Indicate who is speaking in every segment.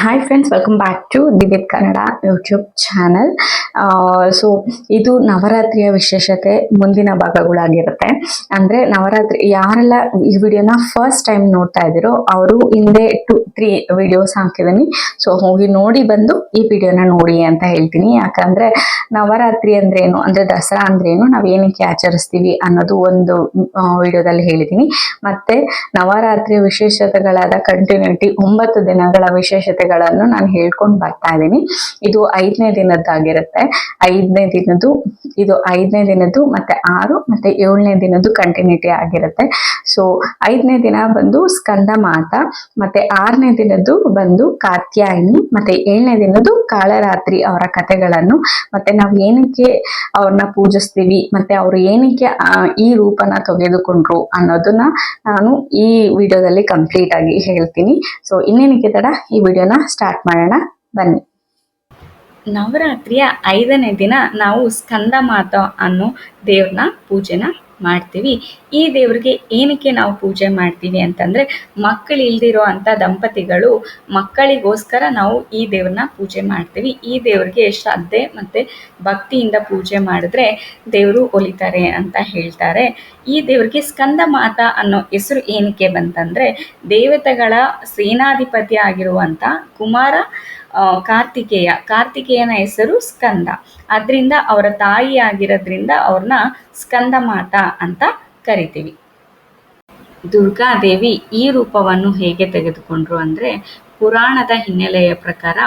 Speaker 1: Hi friends welcome back to ದಿವ್ಯತ್ Kannada YouTube channel so ಇದು ನವರಾತ್ರಿಯ ವಿಶೇಷತೆ ಮುಂದಿನ ಭಾಗಗಳಾಗಿರುತ್ತೆ. ಅಂದರೆ ನವರಾತ್ರಿ ಯಾರೆಲ್ಲ ಈ ವಿಡಿಯೋನ ಫಸ್ಟ್ ಟೈಮ್ ನೋಡ್ತಾ ಇದ್ದೀರೋ ಅವರು ಹಿಂದೆ ಟು ತ್ರೀ ವಿಡಿಯೋಸ್ ಹಾಕಿದ್ದೀನಿ. ಸೊ ಹೋಗಿ ನೋಡಿ ಬಂದು ಈ ವಿಡಿಯೋನ ನೋಡಿ ಅಂತ ಹೇಳ್ತೀನಿ. ಯಾಕಂದರೆ ನವರಾತ್ರಿ ಅಂದ್ರೆ ಏನು? ಅಂದರೆ ದಸರಾ ಅಂದ್ರೇನು ನಾವು ಏನಕ್ಕೆ ಆಚರಿಸ್ತೀವಿ ಅನ್ನೋದು ಒಂದು ವಿಡಿಯೋದಲ್ಲಿ ಹೇಳಿದ್ದೀನಿ. ಮತ್ತೆ ನವರಾತ್ರಿಯ ವಿಶೇಷತೆಗಳಾದ ಕಂಟಿನ್ಯೂಟಿ ಒಂಬತ್ತು ದಿನಗಳ ವಿಶೇಷತೆಗಳನ್ನು ನಾನು ಹೇಳ್ಕೊಂಡು ಬರ್ತಾ ಇದ್ದೀನಿ. ಇದು ಐದನೇ ದಿನದ್ದಾಗಿರುತ್ತೆ. ಐದನೇ ದಿನದ್ದು, ಇದು ಐದನೇ ದಿನದ್ದು, ಮತ್ತೆ ಆರು, ಮತ್ತೆ ಏಳನೇ ದಿನದ್ದು ಕಂಟಿನ್ಯೂಟಿ ಆಗಿರುತ್ತೆ. ಸೊ ಐದನೇ ದಿನ ಬಂದು ಸ್ಕಂದ ಮಾತ, ಮತ್ತೆ ಆರನೇ ದಿನದ್ದು ಬಂದು ಕಾತ್ಯಾಯಿನಿ, ಮತ್ತೆ ಏಳನೇ ದಿನದ್ದು ಕಾಳರಾತ್ರಿ ಅವರ ಕಥೆಗಳನ್ನು. ಮತ್ತೆ ನಾವು ಏನಕ್ಕೆ ಅವ್ರನ್ನ ಪೂಜಿಸ್ತೀವಿ, ಮತ್ತೆ ಅವರು ಏನಕ್ಕೆ ಈ ರೂಪನ ತೆಗೆದುಕೊಂಡ್ರು ಅನ್ನೋದನ್ನ ನಾನು ಈ ವಿಡಿಯೋದಲ್ಲಿ ಕಂಪ್ಲೀಟ್ ಆಗಿ ಹೇಳ್ತೀನಿ. ಸೊ ಇನ್ನೇನಕ್ಕೆ ತಡ ಈ ವಿಡಿಯೋನ ಸ್ಟಾರ್ಟ್ ಮಾಡೋಣ. ಬನ್ನಿ. ನವರಾತ್ರಿಯ ಐದನೇ ದಿನ ನಾವು ಸ್ಕಂದ ಮಾತ ಅನ್ನೋ ದೇವ್ರನ್ನ ಪೂಜೆನ ಮಾಡ್ತೀವಿ. ಈ ದೇವ್ರಿಗೆ ಏನಕ್ಕೆ ನಾವು ಪೂಜೆ ಮಾಡ್ತೀವಿ ಅಂತಂದ್ರೆ, ಮಕ್ಕಳು ಇಲ್ದಿರೋ ಅಂಥ ದಂಪತಿಗಳು ಮಕ್ಕಳಿಗೋಸ್ಕರ ನಾವು ಈ ದೇವ್ರನ್ನ ಪೂಜೆ ಮಾಡ್ತೀವಿ. ಈ ದೇವ್ರಿಗೆ ಶ್ರದ್ಧೆ ಮತ್ತೆ ಭಕ್ತಿಯಿಂದ ಪೂಜೆ ಮಾಡಿದ್ರೆ ದೇವರು ಒಲಿತಾರೆ ಅಂತ ಹೇಳ್ತಾರೆ. ಈ ದೇವ್ರಿಗೆ ಸ್ಕಂದ ಮಾತಾ ಅನ್ನೋ ಹೆಸರು ಏನಕ್ಕೆ ಬಂತಂದ್ರೆ, ದೇವತೆಗಳ ಸೇನಾಧಿಪತಿ ಆಗಿರುವಂಥ ಕುಮಾರ ಕಾರ್ತಿಕೇಯ. ಕಾರ್ತಿಕೇಯನ ಹೆಸರು ಸ್ಕಂದ. ಅದರಿಂದ ಅವರ ತಾಯಿ ಆಗಿರೋದ್ರಿಂದ ಅವ್ರನ್ನ ಸ್ಕಂದ ಮಾತಾ ಅಂತ ಕರಿತೀವಿ. ದುರ್ಗಾದೇವಿ ಈ ರೂಪವನ್ನು ಹೇಗೆ ತೆಗೆದುಕೊಂಡ್ರು ಅಂದರೆ ಪುರಾಣದ ಹಿನ್ನೆಲೆಯ ಪ್ರಕಾರ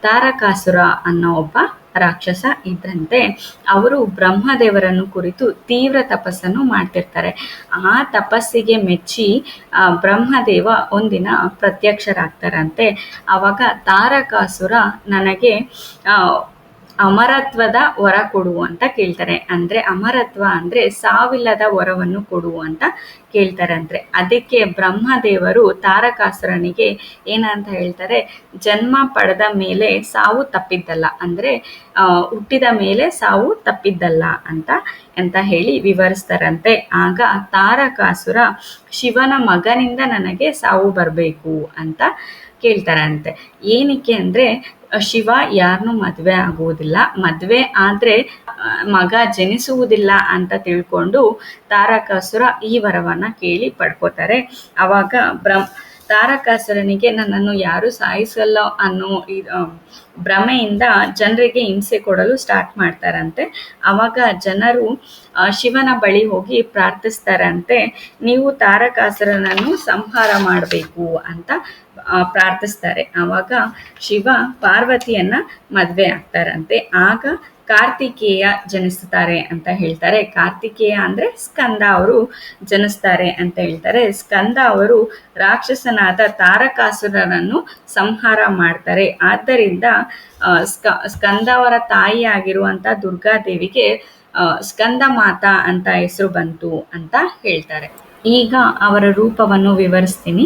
Speaker 1: ತಾರಕಾಸುರ ಅನ್ನೋ ಒಬ್ಬ ರಾಕ್ಷಸ ಇದ್ರಂತೆ ಅವರು ಬ್ರಹ್ಮದೇವರನ್ನು ಕುರಿತು ತೀವ್ರ ತಪಸ್ಸನ್ನು ಮಾಡ್ತಿರ್ತಾರೆ. ಆ ತಪಸ್ಸಿಗೆ ಮೆಚ್ಚಿ ಬ್ರಹ್ಮದೇವ ಒಂದಿನ ಪ್ರತ್ಯಕ್ಷರಾಗ್ತಾರಂತೆ. ಆವಾಗ ತಾರಕಾಸುರ ನನಗೆ ಅಮರತ್ವದ ವರ ಕೊಡು ಅಂತ ಕೇಳ್ತಾರೆ. ಅಂದ್ರೆ ಅಮರತ್ವ ಅಂದ್ರೆ ಸಾವಿಲ್ಲದ ವರವನ್ನು ಕೊಡು ಅಂತ ಕೇಳ್ತಾರೆ ಅಂದ್ರೆ. ಅದಕ್ಕೆ ಬ್ರಹ್ಮದೇವರು ತಾರಕಾಸುರನಿಗೆ ಏನಂತ ಹೇಳ್ತಾರೆ, ಜನ್ಮ ಪಡೆದ ಮೇಲೆ ಸಾವು ತಪ್ಪಿದ್ದಲ್ಲ. ಅಂದ್ರೆ ಹುಟ್ಟಿದ ಮೇಲೆ ಸಾವು ತಪ್ಪಿದ್ದಲ್ಲ ಅಂತ ಅಂತ ಹೇಳಿ ವಿವರಿಸ್ತಾರಂತೆ. ಆಗ ತಾರಕಾಸುರ ಶಿವನ ಮಗನಿಂದ ನನಗೆ ಸಾವು ಬರಬೇಕು ಅಂತ ಕೇಳ್ತಾರಂತೆ. ಏನಕ್ಕೆ ಅಂದ್ರೆ ಶಿವ ಯಾರನ್ನೂ ಮದುವೆ ಆಗುವುದಿಲ್ಲ. ಮದುವೆ ಆದರೆ ಮಗ ಜನಿಸುವುದಿಲ್ಲ ಅಂತ ತಿಳ್ಕೊಂಡು ತಾರಕಾಸುರ ಈ ವರವನ್ನು ಕೇಳಿ ಪಡ್ಕೋತಾರೆ. ಅವಾಗ ಬ್ರಹ್ಮ ತಾರಕಾಸುರನಿಗೆ ನನ್ನನ್ನು ಯಾರು ಸಾಯಿಸಲ್ಲ ಅನ್ನೋ ಭ್ರಮೆಯಿಂದ ಜನರಿಗೆ ಹಿಂಸೆ ಕೊಡಲು ಸ್ಟಾರ್ಟ್ ಮಾಡ್ತಾರಂತೆ. ಅವಾಗ ಜನರು ಶಿವನ ಬಳಿ ಹೋಗಿ ಪ್ರಾರ್ಥಿಸ್ತಾರಂತೆ, ನೀವು ತಾರಕಾಸುರನನ್ನು ಸಂಹಾರ ಮಾಡಬೇಕು ಅಂತ ಪ್ರಾರ್ಥಿಸ್ತಾರೆ. ಆವಾಗ ಶಿವ ಪಾರ್ವತಿಯನ್ನ ಮದ್ವೆ ಆಗ್ತಾರಂತೆ. ಆಗ ಕಾರ್ತಿಕೇಯ ಜನಿಸ್ತಾರೆ ಅಂತ ಹೇಳ್ತಾರೆ. ಕಾರ್ತಿಕೇಯ ಅಂದ್ರೆ ಸ್ಕಂದ ಅವರು ಜನಿಸ್ತಾರೆ ಅಂತ ಹೇಳ್ತಾರೆ. ಸ್ಕಂದ ಅವರು ರಾಕ್ಷಸನಾದ ತಾರಕಾಸುರನನ್ನು ಸಂಹಾರ ಮಾಡ್ತಾರೆ. ಆದ್ದರಿಂದ ಸ್ಕ, ಸ್ಕಂದ ಅವರ ತಾಯಿ ಆಗಿರುವಂತ ದುರ್ಗಾದೇವಿಗೆ ಸ್ಕಂದ ಮಾತಾ ಅಂತ ಹೆಸರು ಬಂತು ಅಂತ ಹೇಳ್ತಾರೆ. ಈಗ ಅವರ ರೂಪವನ್ನು ವಿವರಿಸ್ತೀನಿ.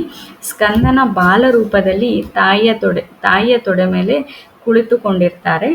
Speaker 1: ಸ್ಕಂದನ ಬಾಲ ರೂಪದಲ್ಲಿ ತಾಯಿಯ ತೊಡೆ ತಾಯಿಯ ತೊಡೆ ಮೇಲೆ ಕುಳಿತುಕೊಂಡಿರ್ತಾರೆ.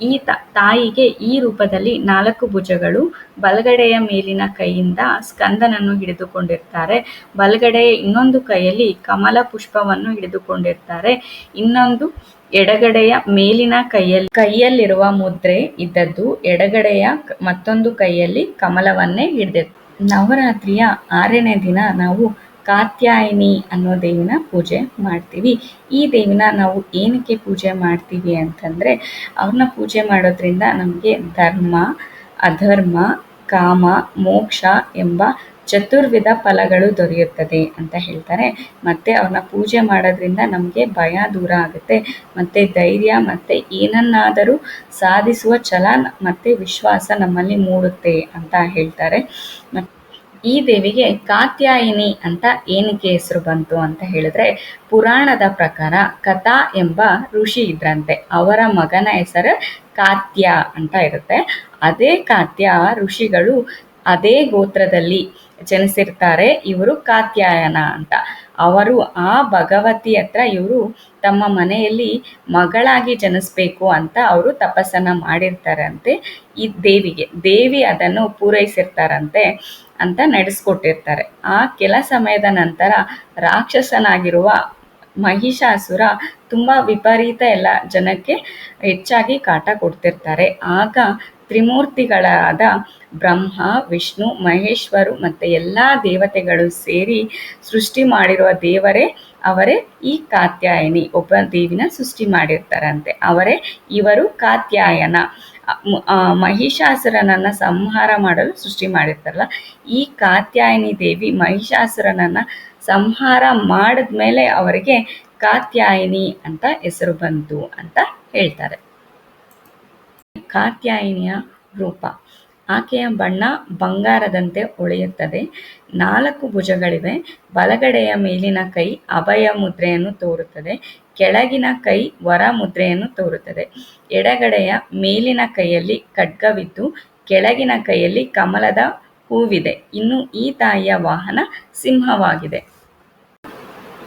Speaker 1: ಈ ತಾಯಿಗೆ ಈ ರೂಪದಲ್ಲಿ ನಾಲ್ಕು ಭುಜಗಳು ಬಲಗಡೆಯ ಮೇಲಿನ ಕೈಯಿಂದ ಸ್ಕಂದನನ್ನು ಹಿಡಿದುಕೊಂಡಿರ್ತಾರೆ. ಬಲಗಡೆಯ ಇನ್ನೊಂದು ಕೈಯಲ್ಲಿ ಕಮಲ ಪುಷ್ಪವನ್ನು ಹಿಡಿದುಕೊಂಡಿರ್ತಾರೆ. ಇನ್ನೊಂದು ಎಡಗಡೆಯ ಮೇಲಿನ ಕೈಯಲ್ಲಿ, ಕೈಯಲ್ಲಿರುವ ಮುದ್ರೆ ಇದ್ದದ್ದು ಎಡಗಡೆಯ ಮತ್ತೊಂದು ಕೈಯಲ್ಲಿ ಕಮಲವನ್ನೇ ಹಿಡಿದಿರ್ತಾರೆ ನವರಾತ್ರಿಯ ಆರನೇ ದಿನ ನಾವು ಕಾತ್ಯಾಯಿನಿ ಅನ್ನೋ ದೇವಿನ ಪೂಜೆ ಮಾಡ್ತೀವಿ. ಈ ದೇವಿನ ನಾವು ಏನಕ್ಕೆ ಪೂಜೆ ಮಾಡ್ತೀವಿ ಅಂತಂದರೆ ಅವ್ರನ್ನ ಪೂಜೆ ಮಾಡೋದ್ರಿಂದ ನಮಗೆ ಧರ್ಮ, ಅಧರ್ಮ, ಕಾಮ, ಮೋಕ್ಷ ಎಂಬ ಚತುರ್ವಿಧ ಫಲಗಳು ದೊರೆಯುತ್ತದೆ ಅಂತ ಹೇಳ್ತಾರೆ. ಮತ್ತು ಅವ್ರನ್ನ ಪೂಜೆ ಮಾಡೋದ್ರಿಂದ ನಮಗೆ ಭಯ ದೂರ ಆಗುತ್ತೆ. ಮತ್ತು ಧೈರ್ಯ, ಮತ್ತು ಏನನ್ನಾದರೂ ಸಾಧಿಸುವ ಛಲ, ಮತ್ತು ವಿಶ್ವಾಸ ನಮ್ಮಲ್ಲಿ ಮೂಡುತ್ತೆ ಅಂತ ಹೇಳ್ತಾರೆ. ಮತ್- ಈ ದೇವಿಗೆ ಕಾತ್ಯಾಯಿನಿ ಅಂತ ಏನಕ್ಕೆ ಹೆಸರು ಬಂತು ಅಂತ ಹೇಳಿದ್ರೆ, ಪುರಾಣದ ಪ್ರಕಾರ ಕಥಾ ಎಂಬ ಋಷಿ ಇದ್ರಂತೆ. ಅವರ ಮಗನ ಹೆಸರು ಕಾತ್ಯ ಅಂತ ಇರುತ್ತೆ. ಅದೇ ಕಾತ್ಯ ಋಷಿಗಳು ಅದೇ ಗೋತ್ರದಲ್ಲಿ ಜನಿಸಿರ್ತಾರೆ. ಇವರು ಕಾತ್ಯಾಯನ ಅಂತ. ಅವರು ಆ ಭಗವತಿ ಹತ್ರ ಇವರು ತಮ್ಮ ಮನೆಯಲ್ಲಿ ಮಗಳಾಗಿ ಜನಿಸ್ಬೇಕು ಅಂತ ಅವರು ತಪಸ್ಸನ್ನ ಮಾಡಿರ್ತಾರಂತೆ ಈ ದೇವಿಗೆ. ದೇವಿ ಅದನ್ನು ಪೂರೈಸಿರ್ತಾರಂತೆ. ಅಂತ ನಡೆಸ್ಕೊಟ್ಟಿರ್ತಾರೆ. ಆ ಕೆಲ ಸಮಯದ ನಂತರ ರಾಕ್ಷಸನಾಗಿರುವ ಮಹಿಷಾಸುರ ತುಂಬ ವಿಪರೀತ ಎಲ್ಲ ಜನಕ್ಕೆ ಹೆಚ್ಚಾಗಿ ಕಾಟ ಕೊಡ್ತಿರ್ತಾರೆ. ಆಗ ತ್ರಿಮೂರ್ತಿಗಳಾದ ಬ್ರಹ್ಮ, ವಿಷ್ಣು, ಮಹೇಶ್ವರು ಮತ್ತು ಎಲ್ಲ ದೇವತೆಗಳು ಸೇರಿ ಸೃಷ್ಟಿ ಮಾಡಿರುವ ದೇವರೇ ಅವರೇ ಈ ಕಾತ್ಯಾಯನಿ, ಒಬ್ಬ ದೇವಿನ ಸೃಷ್ಟಿ ಮಾಡಿರ್ತಾರಂತೆ. ಅವರೇ ಇವರು ಕಾತ್ಯಾಯನ. ಮಹಿಷಾಸುರನನ್ನ ಸಂಹಾರ ಮಾಡಲು ಸೃಷ್ಟಿ ಮಾಡಿರ್ತಾರಲ್ಲ, ಈ ಕಾತ್ಯಾಯನಿ ದೇವಿ ಮಹಿಷಾಸುರನನ್ನ ಸಂಹಾರ ಮಾಡಿದ್ಮೇಲೆ ಅವರಿಗೆ ಕಾತ್ಯಾಯಿನಿ ಅಂತ ಹೆಸರು ಬಂತು ಅಂತ ಹೇಳ್ತಾರೆ. ಕಾತ್ಯಾಯಿನಿಯ ರೂಪ. ಆಕೆಯ ಬಣ್ಣ ಬಂಗಾರದಂತೆ ಹೊಳೆಯುತ್ತದೆ. ನಾಲ್ಕು ಭುಜಗಳಿವೆ. ಬಲಗಡೆಯ ಮೇಲಿನ ಕೈ ಅಭಯ ಮುದ್ರೆಯನ್ನು ತೋರುತ್ತದೆ. ಕೆಳಗಿನ ಕೈ ವರ ಮುದ್ರೆಯನ್ನು ತೋರುತ್ತದೆ. ಎಡಗಡೆಯ ಮೇಲಿನ ಕೈಯಲ್ಲಿ ಖಡ್ಗವಿದ್ದು, ಕೆಳಗಿನ ಕೈಯಲ್ಲಿ ಕಮಲದ ಹೂವಿದೆ. ಇನ್ನು ಈ ತಾಯಿಯ ವಾಹನ ಸಿಂಹವಾಗಿದೆ.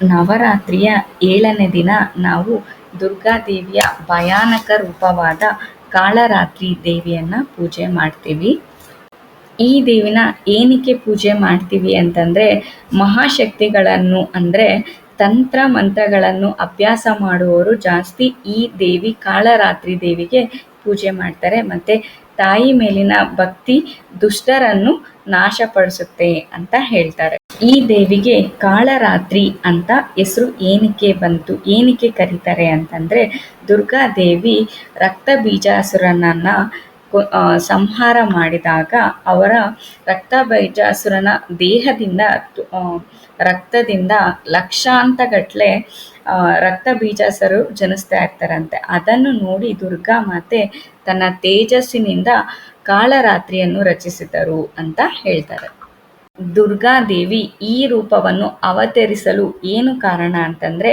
Speaker 1: ನವರಾತ್ರಿಯ ಏಳನೇ ದಿನ ನಾವು ದುರ್ಗಾದೇವಿಯ ಭಯಾನಕ ರೂಪವಾದ ಕಾಳರಾತ್ರಿ ದೇವಿಯನ್ನ ಪೂಜೆ ಮಾಡ್ತೀವಿ. ಈ ದೇವಿನ ಏನಕ್ಕೆ ಪೂಜೆ ಮಾಡ್ತೀವಿ ಅಂತಂದ್ರೆ ಮಹಾಶಕ್ತಿಗಳನ್ನು ಅಂದ್ರೆ ತಂತ್ರ ಮಂತ್ರಗಳನ್ನು ಅಭ್ಯಾಸ ಮಾಡುವವರು ಜಾಸ್ತಿ ಈ ದೇವಿ ಕಾಳರಾತ್ರಿ ದೇವಿಗೆ ಪೂಜೆ ಮಾಡ್ತಾರೆ. ಮತ್ತೆ ತಾಯಿ ಮೇಲಿನ ಭಕ್ತಿ ದುಷ್ಟರನ್ನು ನಾಶಪಡಿಸುತ್ತೆ ಅಂತ ಹೇಳ್ತಾರೆ. ಈ ದೇವಿಗೆ ಕಾಳರಾತ್ರಿ ಅಂತ ಹೆಸರು ಏನಕ್ಕೆ ಬಂತು, ಏನಕ್ಕೆ ಕರೀತಾರೆ ಅಂತಂದರೆ ದುರ್ಗಾದೇವಿ ರಕ್ತ ಬೀಜಾಸುರನನ್ನು ಸಂಹಾರ ಮಾಡಿದಾಗ ಅವರ ರಕ್ತ ಬೀಜಾಸುರನ ದೇಹದಿಂದ ರಕ್ತದಿಂದ ಲಕ್ಷಾಂತಗಟ್ಟಲೆ ರಕ್ತ ಬೀಜಾಸರು ಜನಿಸ್ತಾ ಇರ್ತಾರಂತೆ. ಅದನ್ನು ನೋಡಿ ದುರ್ಗಾ ಮಾತೆ ತನ್ನ ತೇಜಸ್ಸಿನಿಂದ ಕಾಳರಾತ್ರಿಯನ್ನು ರಚಿಸಿದರು ಅಂತ ಹೇಳ್ತಾರೆ. ದುರ್ಗಾದೇವಿ ಈ ರೂಪವನ್ನು ಅವತರಿಸಲು ಏನು ಕಾರಣ ಅಂತಂದ್ರೆ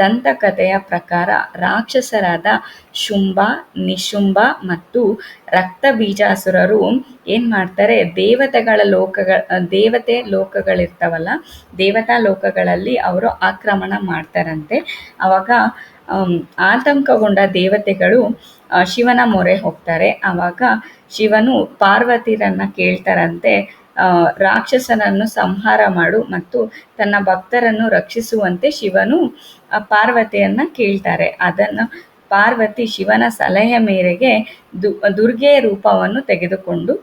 Speaker 1: ದಂತಕಥೆಯ ಪ್ರಕಾರ ರಾಕ್ಷಸರಾದ ಶುಂಭ, ನಿಶುಂಭ ಮತ್ತು ರಕ್ತ ಬೀಜಾಸುರರು ಏನು ಮಾಡ್ತಾರೆ, ದೇವತೆಗಳ ಲೋಕಗಳ ದೇವತೆ ಲೋಕಗಳಿರ್ತಾವಲ್ಲ, ದೇವತಾ ಲೋಕಗಳಲ್ಲಿ ಅವರು ಆಕ್ರಮಣ ಮಾಡ್ತಾರಂತೆ. ಅವಾಗ ಆತಂಕಗೊಂಡ ದೇವತೆಗಳು ಶಿವನ ಮೊರೆ ಹೋಗ್ತಾರೆ. ಆವಾಗ ಶಿವನು ಪಾರ್ವತಿರನ್ನ ಕೇಳ್ತಾರಂತೆ ರಾಕ್ಷಸನನ್ನು ಸಂಹಾರ ಮಾಡು ಮತ್ತು ತನ್ನ ಭಕ್ತರನ್ನು ರಕ್ಷಿಸುವಂತೆ ಶಿವನು ಪಾರ್ವತಿಯನ್ನ ಕೇಳ್ತಾರೆ. ಅದನ್ನು ಪಾರ್ವತಿ ಶಿವನ ಸಲಹೆ ಮೇರೆಗೆ ದು, ದುರ್ಗೆ ರೂಪವನ್ನು ತೆಗೆದುಕೊಂಡು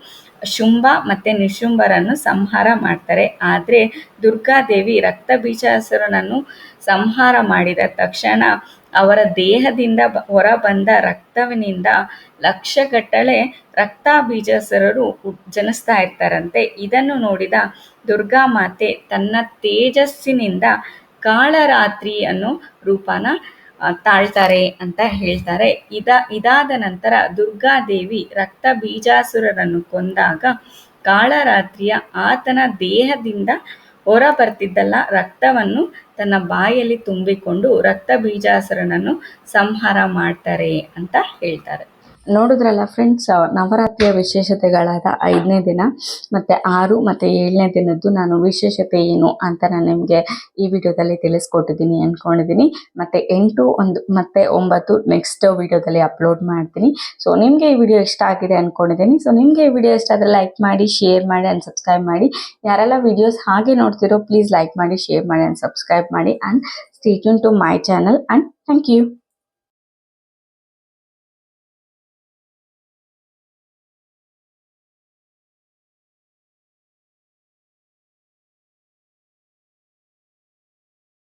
Speaker 1: ಶುಂಭ ಮತ್ತು ನಿಶುಂಭರನ್ನು ಸಂಹಾರ ಮಾಡ್ತಾರೆ. ಆದರೆ ದುರ್ಗಾದೇವಿ ರಕ್ತ ಬೀಜಾಸುರನನ್ನು ಸಂಹಾರ ಮಾಡಿದ ತಕ್ಷಣ ಅವರ ದೇಹದಿಂದ ಹೊರ ಬಂದ ರಕ್ತವಿನಿಂದ ಲಕ್ಷಗಟ್ಟಲೆ ರಕ್ತ ಬೀಜಾಸುರರು ಹುಟ್- ಜನಿಸ್ತಾ ಇರ್ತಾರಂತೆ. ಇದನ್ನು ನೋಡಿದ ದುರ್ಗಾ ಮಾತೆ ತನ್ನ ತೇಜಸ್ಸಿನಿಂದ ಕಾಳರಾತ್ರಿ ಅನ್ನೋ ರೂಪನ ತಾಳ್ತಾರೆ ಅಂತ ಹೇಳ್ತಾರೆ. ಇದ, ಇದಾದ ನಂತರ ದುರ್ಗಾದೇವಿ ರಕ್ತ ಬೀಜಾಸುರರನ್ನು ಕೊಂದಾಗ ಕಾಳರಾತ್ರಿಯ ಆತನ ದೇಹದಿಂದ ಹೊರ ಬರ್ತಿದ್ದಲ್ಲ ರಕ್ತವನ್ನು ತನ್ನ ಬಾಯಲ್ಲಿ ತುಂಬಿಕೊಂಡು ರಕ್ತ ಬೀಜಾಸುರನನ್ನು ಸಂಹಾರ ಮಾಡ್ತಾರೆ ಅಂತ ಹೇಳ್ತಾರೆ. ನೋಡಿದ್ರಲ್ಲ ಫ್ರೆಂಡ್ಸ್ ನವರಾತ್ರಿಯ ವಿಶೇಷತೆಗಳಾದ ಐದನೇ ದಿನ ಮತ್ತು ಆರು ಮತ್ತು ಏಳನೇ ದಿನದ್ದು ನಾನು ವಿಶೇಷತೆ ಏನು ಅಂತ ನಾನು ನಿಮಗೆ ಈ ವಿಡಿಯೋದಲ್ಲಿ ತಿಳಿಸ್ಕೊಟ್ಟಿದ್ದೀನಿ ಅಂದ್ಕೊಂಡಿದ್ದೀನಿ ಮತ್ತು ಎಂಟು ಒಂದು ಮತ್ತು ಒಂಬತ್ತು ನೆಕ್ಸ್ಟ್ ವಿಡಿಯೋದಲ್ಲಿ ಅಪ್ಲೋಡ್ ಮಾಡ್ತೀನಿ. ಸೊ ನಿಮಗೆ ಈ ವಿಡಿಯೋ ಇಷ್ಟ ಆಗಿದೆ ಅಂದ್ಕೊಂಡಿದ್ದೀನಿ ಸೊ ನಿಮಗೆ ಈ ವಿಡಿಯೋ ಇಷ್ಟ ಆದರೆ ಲೈಕ್ ಮಾಡಿ ಶೇರ್ ಮಾಡಿ ಆ್ಯಂಡ್ ಸಬ್ಸ್ಕ್ರೈಬ್ ಮಾಡಿ. ಯಾರೆಲ್ಲ ವಿಡಿಯೋಸ್ ಹಾಗೆ ನೋಡ್ತಿರೋ ಪ್ಲೀಸ್ ಲೈಕ್ ಮಾಡಿ ಶೇರ್ ಮಾಡಿ ಆ್ಯಂಡ್ ಸಬ್ಸ್ಕ್ರೈಬ್ ಮಾಡಿ. And stay tune to my channel and thank you